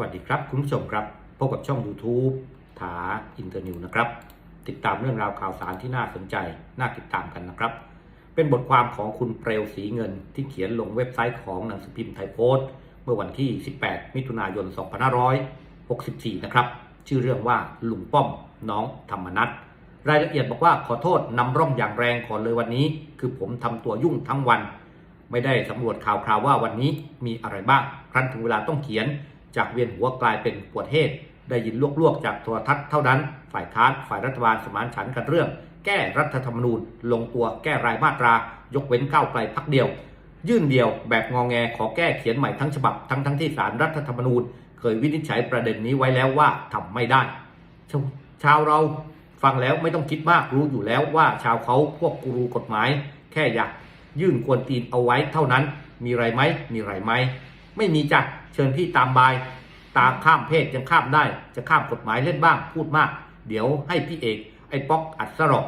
วัสดีครับ คุณผู้ชมครับ พบกับช่อง YouTube ถาอินเตอร์นิวนะครับ ติดตามเรื่องราวข่าวสารที่น่าสนใจ น่าติดตามกันนะครับ เป็นบทความของคุณเปลวสีเงินที่เขียนลงเว็บไซต์ของหนังสือพิมพ์ไทยโพสต์ เมื่อวันที่ 18 มิถุนายน 2564 นะครับ ชื่อเรื่องว่าลุงป้อมน้องธรรมนัทรายละเอียดบอกว่าขอโทษนำร่องอย่างแรงก่อเลยวันนี้ คือผมทำตัวยุ่งทั้งวัน ไม่ได้สำรวจข่าวคราวว่าวันนี้มีอะไรบ้าง ครั้นถึงเวลาต้องเขียน จากเวียนหัวกลายเป็นปวดเหตุได้ยินลวกๆ จากโทรทัศน์เท่านั้น ฝ่ายค้านฝ่ายรัฐบาลสมานฉันท์กันเรื่อง แก้รัฐธรรมนูญ ลงตัวแก้รายมาตรา ยกเว้นก้าวไกลพักเดียว ยื่นเดียวแบบงองแงขอแก้เขียนใหม่ทั้งฉบับทั้งทั้งที่สารรัฐธรรมนูญ เคยวินิจฉัยประเด็นนี้ไว้แล้วว่าทำไม่ได้ชาวชาวเราฟังแล้วไม่ต้องคิดมากรู้อยู่แล้วว่าชาวเขาพวกกูรูกฎหมาย แค่อยากยื่นกวนตีนเอาไว้เท่านั้น มีไรไหมมีไรไหม ไม่มีจ้ะเชิญพี่ตามบาย ตาข้ามเพศยังข้ามได้ จะข้ามกฎหมายเล่นบ้างพูดมาก เดี๋ยวให้พี่เอก ไอ้ป๊อกอัดสรอก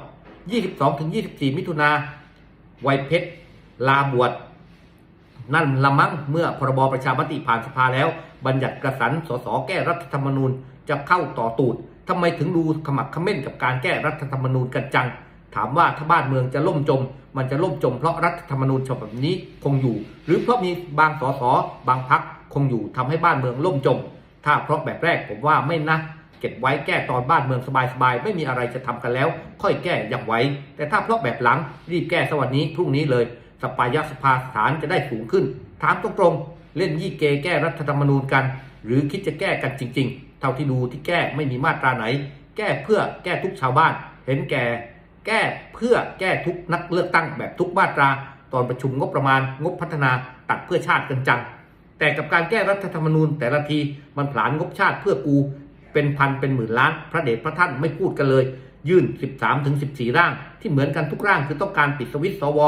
22-24 มิถุนาวัยเพชรลาบวชนั่นละมั้งเมื่อพรบประชามติผ่านสภาแล้ว บัญญัติกระสันสสแก้รัฐธรรมนูญจะเข้าต่อตูดทำไมถึงดูขมักขม้นกับการแก้รัฐธรรมนูญกันจัง ถามว่าถ้าบ้านเมืองจะล่มจม มันจะล่มจมเพราะรัฐธรรมนูญฉบับนี้คงอยู่ หรือเพราะมีบางสสบางพักคงอยู่ทำให้บ้านเมืองล่มจม ถ้าเพราะแบบแรกผมว่าไม่นะเก็บไว้แก้ตอนบ้านเมืองสบายๆ ไม่มีอะไรจะทำกันแล้ว ค่อยแก้อย่างไว้ แต่ถ้าเพราะแบบหลังรีบแก้สวัสนี้พรุ่งนี้เลยสปายสภาฐานจะได้สูงขึ้น ถามตรงๆ เล่นยี่เกแก้รัฐธรรมนูญกัน หรือคิดจะแก้กันจริง ๆ เท่าที่ดูที่แก้ไม่มีมาตราไหน แก้เพื่อแก้ทุกชาวบ้าน เห็นแก่ แก้เพื่อแก้ทุกนักเลือกตั้งแบบทุกมาตรา ตอนประชุมงบประมาณงบพัฒนาตัดเพื่อชาติกันจัง แต่กับการแก้รัฐธรรมนูญ แต่ละทีมันผลานงบชาติเพื่อกูเป็นพันเป็นหมื่นล้าน พระเดชพระท่านไม่พูดกันเลย ยื่น 13ถึง14 ร่าง ที่เหมือนกันทุกร่างคือต้องการปิดสวิตช์สว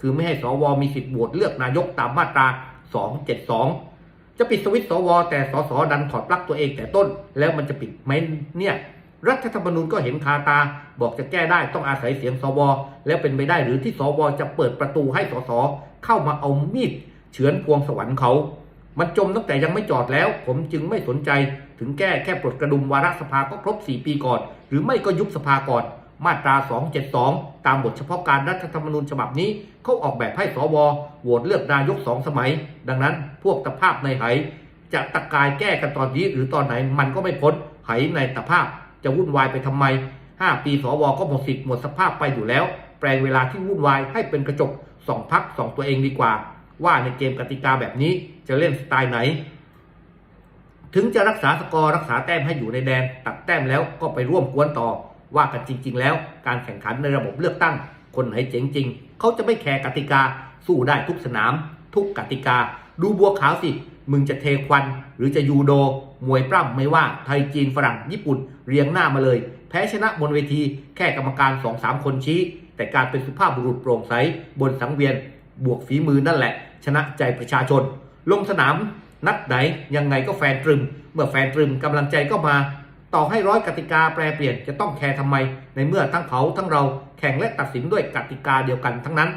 คือไม่ให้สวมีสิทธิ์โหวตเลือกนายกตามมาตรา 272 จะปิดสวิตช์สวแต่สสดันถอดปลั๊กตัวเองแต่ต้น แล้วมันจะปิดไหมเนี่ย รัฐธรรมนูญก็เห็นคาตา บอกจะแก้ได้ต้องอาศัยเสียงสวแล้วเป็นไปได้หรือที่สวจะเปิดประตูให้สสเข้ามาเอามีดเฉือนพวงสวรรค์เขา มันจมตั้งแต่ยังไม่จอดแล้ว ผมจึงไม่สนใจถึงแก้แค่ปลดกระดุมวาระสภาก็ครบ 4 ปีก่อน หรือไม่ก็ยุบสภาก่อนมาตรา 272 ตามบทเฉพาะการรัฐธรรมนูญฉบับนี้เขาออกแบบให้สวโหวตเลือกนายกสองสมัย ดังนั้นพวกตภาพในไหจะตะกายแก้กันตอนนี้หรือตอนไหนมันก็ไม่พ้นไหในตภาพ จะวุ่นวายไปทำไม 5 ปีสวก็หมดสิทธิ์หมดสภาพไปอยู่แล้ว แปลงเวลาที่วุ่นวายให้เป็นกระจกสองพักสองตัวเองดีกว่า ว่าในเกมกติกาแบบนี้จะเล่นสไตล์ไหน ถึงจะรักษาสกอร์รักษาแต้มให้อยู่ในแดน ตัดแต้มแล้วก็ไปร่วมกวนต่อ ว่ากันจริง ๆ แล้วการแข่งขันในระบบเลือกตั้ง คนไหนเจ๋งจริงเขาจะไม่แคร์กติกาสู้ได้ทุกสนาม ทุกกติกา ดูบัวขาวสิ มึงจะเทควัน หรือจะยูโด มวยปล้ำไม่ว่าไทยจีนฝรั่งญี่ปุ่นเรียงหน้ามาเลย แพ้ชนะบนเวทีแค่กรรมการ2องสามคนชี้ แต่การเป็นสุภาพบุรุษโปร่งใสบนสังเวียน บวกฝีมือนั่นแหละ ชนะใจประชาชน ลงสนาม นัดไหนยังไงก็แฟนตรึม เมื่อแฟนตรึมกำลังใจก็มา ต่อให้ร้อยกติกาแปรเปลี่ยนจะต้องแคร์ทำไม ในเมื่อทั้งเขาทั้งเราแข่งและตัดสินด้วยกติกาเดียวกันทั้งนั้น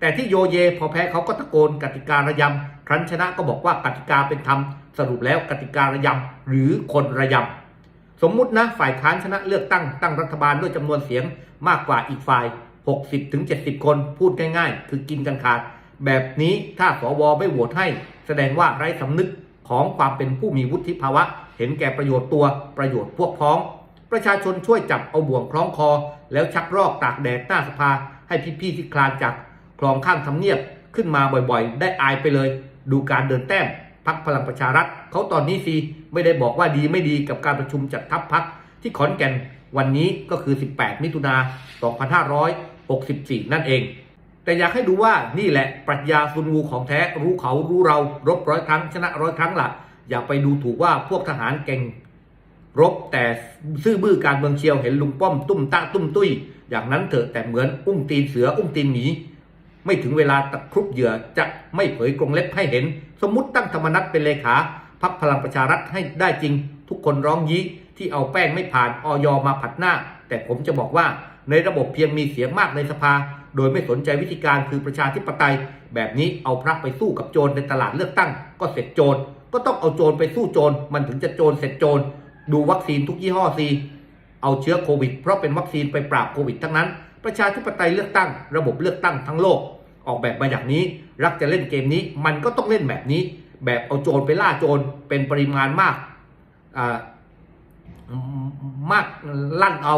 แต่ที่โยเยพอแพ้เขาก็ตะโกนกติการะยำ ครั้นชนะก็บอกว่ากติกาเป็นธรรม สรุปแล้วกติการะยำหรือคนระยำ สมมุตินะฝ่ายค้านชนะเลือกตั้งตั้งรัฐบาลด้วยจำนวนเสียงมากกว่าอีกฝ่าย 60-70 คนพูดง่ายๆ คือกินกันขาด แบบนี้ถ้าสวไม่โหวตให้ แสดงว่าไร้สำนึกของความเป็นผู้มีวุฒิภาวะ เห็นแก่ประโยชน์ตัวประโยชน์พวกพ้อง ประชาชนช่วยจับเอาบ่วงคล้องคอ แล้วชักรอกตากแดดหน้าสภาให้พี่ๆที่คลานจาก คลองข้ามทำเนียบขึ้นมาบ่อยๆ ได้อายไปเลย ดูการเดินแต้มพักพลังประชารัฐเขาตอนนี้สิไม่ได้บอกว่าดีไม่ดีกับการประชุมจัดทัพพักที่ขอนแก่นวันนี้ก็คือ 18 มิถุนา 2564 นั่นเอง แต่อยากให้ดูว่านี่แหละปรัชญาซุนวูของแท้รู้เขารู้เรา รบร้อยครั้งชนะร้อยครั้งล่ะ อย่าไปดูถูกว่าพวกทหารเก่ง รบแต่ซื่อบื้อการเมืองเชียวเห็นลุงป้อมตุ้มตะตุ้มตุ้ย อย่างนั้นเถอะแต่เหมือนอุ้งตีนเสืออุ้งตีนหมี ไม่ถึงเวลาตะครุบเหยื่อจะไม่เผยกรงเล็บให้เห็น สมมุติตั้งธรรมนัตเป็นเลขาพักพลังประชารัฐให้ได้จริง ทุกคนร้องยี้ที่เอาแป้งไม่ผ่านออยมาผัดหน้า แต่ผมจะบอกว่าในระบบเพียงมีเสียงมากในสภา โดยไม่สนใจวิธีการคือประชาธิปไตย แบบนี้เอาพระไปสู้กับโจรในตลาดเลือกตั้ง ก็เสร็จโจรก็ต้องเอาโจรไปสู้โจรมันถึงจะโจรเสร็จโจรดูวัคซีนทุกยี่ห้อซีเอาเชื้อโควิด เพราะเป็นวัคซีนไปปราบโควิดทั้งนั้น ประชาธิปไตยเลือกตั้ง ระบบเลือกตั้งทั้งโลก ออกแบบมาอย่างนี้ รักจะเล่นเกมนี้ มันก็ต้องเล่นแบบนี้ แบบเอาโจรไปล่าโจรเป็นปริมาณมากมากลั่นเอา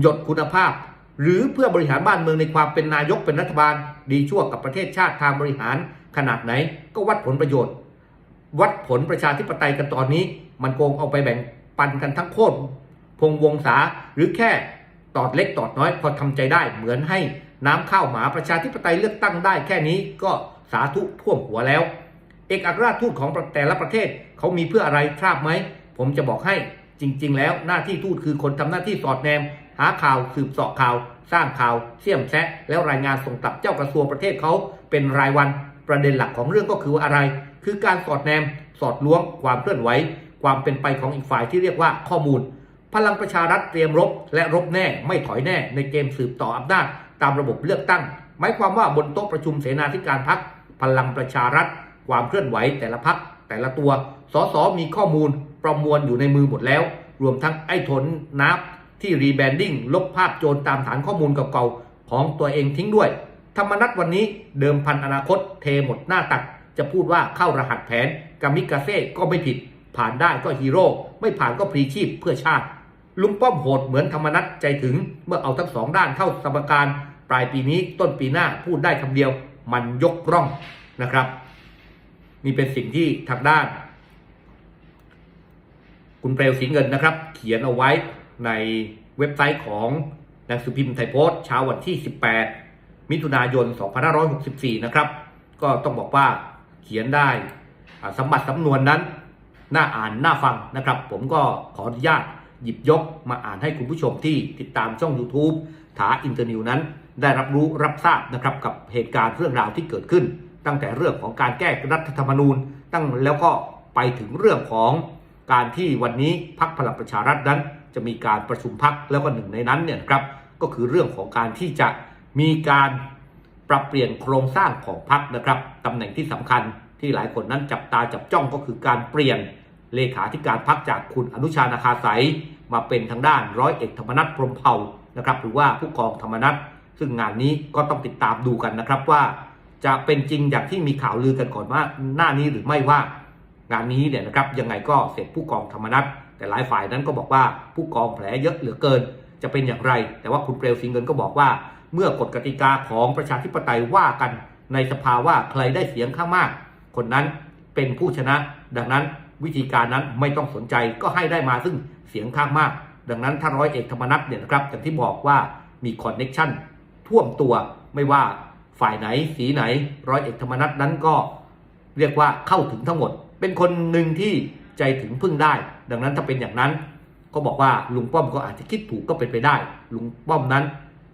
หยดคุณภาพ หรือเพื่อบริหารบ้านเมืองในความเป็นนายกเป็นรัฐบาล ดีชั่วกับประเทศชาติทางบริหารขนาดไหน ก็วัดผลประโยชน์ วัดผลประชาธิปไตยกันตอนนี้ มันโกงเอาไปแบ่งปันกันทั้งโคตรพงวงศาหรือแค่ ตอดเล็กตอดน้อยพอทำใจได้เหมือนให้น้ำข้าวหมาประชาธิปไตยเลือกตั้งได้แค่นี้ก็สาธุท่วมหัวแล้ว เอกอัครราชทูตของแต่ละประเทศเขามีเพื่ออะไรทราบไหม ผมจะบอกให้จริง ๆ แล้วหน้าที่ทูตคือคนทำหน้าที่สอดแนม หาข่าวสืบสาะข่าว สร้างข่าวเสี่ยมแซะแล้วรายงานส่งกลับเจ้ากระทรวงประเทศเขาเป็นรายวันประเด็นหลักของเรื่องก็คืออะไร คือการสอดแนม สอดล้วง ความเคลื่อนไหว ความเป็นไปของอีกฝ่ายที่เรียกว่าข้อมูล พลังประชารัฐเตรียมรบ และรบแน่ไม่ถอยแน่ในเกมสืบต่ออำนาจตามระบบเลือกตั้ง หมายความว่าบนโต๊ะประชุมเสนาธิการพักพลังประชารัฐ ความเคลื่อนไหวแต่ละพักแต่ละตัวสสมีข้อมูลประมวลอยู่ในมือหมดแล้ว รวมทั้งไอ้ทนนับที่รีแบรนดิ้งลบภาพโจรตามฐานข้อมูลเก่าๆของตัวเองทิ้งด้วย ธรรมนัตวันนี้เดิมพันอนาคตเทหมดหน้าตัก จะพูดว่าเข้ารหัสแผนกามิกาเซ่ก็ไม่ผิด ผ่านได้ก็ฮีโร่ไม่ผ่านก็พลีชีพเพื่อชาติ ลุงป้อมโหดเหมือนธรรมนัตใจถึง เมื่อเอาทั้งสองด้านเข้าสมการ ปลายปีนี้ต้นปีหน้าพูดได้คำเดียว มันยกร่องนะครับ นี่เป็นสิ่งที่ทางด้าน คุณเปลวสีเงินนะครับ เขียนเอาไว้ในเว็บไซต์ของหนังสือพิมพ์ไทยโพสต์เช้าวันที่ 18 มิถุนายน 2564 นะครับ ก็ต้องบอกว่าเขียนได้สมบัติสำนวนนั้น น่าอ่านน่าฟังนะครับ ผมก็ขออนุญาต หยิบยกมาอ่านให้คุณผู้ชมที่ติดตามช่อง YouTube ถาอินเตอร์นิวนั้น ได้รับรู้รับทราบนะครับกับเหตุการณ์เรื่องราวที่เกิดขึ้น ตั้งแต่เรื่องของการแก้รัฐธรรมนูญ ตั้งแล้วก็ไปถึงเรื่องของการที่วันนี้พักพลังประชารัฐนั้น จะมีการประชุมพักแล้วก็หนึ่งในนั้นเนี่ยครับก็คือเรื่องของการที่จะมีการปรับเปลี่ยนโครงสร้างของพักนะครับตำแหน่งที่สำคัญที่หลายคนนั้นจับตาจับจ้องก็คือการเปลี่ยน เลขาธิการพักจากคุณอนุชานาคาสายมาเป็นทางด้านร้อยเอกธรรมนัฐพรมเผ่านะครับหรือว่าผู้กองธรรมนัฐซึ่งงานนี้ก็ต้องติดตามดูกันนะครับว่า จะเป็นจริงอย่างที่มีข่าวลือกันก่อนว่าหน้านี้หรือไม่ว่างานนี้เนี่ยนะครับยังไงก็เสร็จผู้กองธรรมนัฐแต่หลายฝ่ายนั้นก็บอกว่าผู้กองแผลเยอะเหลือเกิน จะเป็นอย่างไร แต่ว่าคุณเปลวสิงเงินก็บอกว่า เมื่อกฎกติกาของประชาธิปไตยว่ากันในสภาว่าใครได้เสียงข้างมาก คนนั้นเป็นผู้ชนะ ดังนั้น วิธีการนั้นไม่ต้องสนใจก็ให้ได้มาซึ่งเสียงข้างมาก ดังนั้นถ้านร้อยเอกธรรมนัฐเนี่ยนะครับอย่างที่บอกว่ามีคอนเน็ชันท่วมตัวไม่ว่าฝ่ายไหนสีไหนร้อยเอกธรรมนัฐนั้นก็เรียกว่าเข้าถึงทั้งหมด เป็นคนหนึ่งที่ใจถึงพึ่งได้ ดังนั้นถ้าเป็นอย่างนั้น ก็บอกว่าลุงป้อมก็อาจจะคิดถูกก็เป็นไปได้ ลุงป้อมนั้น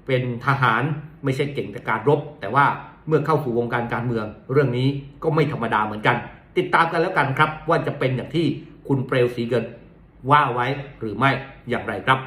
เป็นทหารไม่ใช่เก่งแต่การรบ แต่ว่าเมื่อเข้าสู่วงการการเมือง เรื่องนี้ก็ไม่ธรรมดาเหมือนกัน ติดตามกันแล้วกันครับ ว่าจะเป็นอย่างที่คุณเปลวสีเกินว่าไว้หรือไม่อย่างไรครับ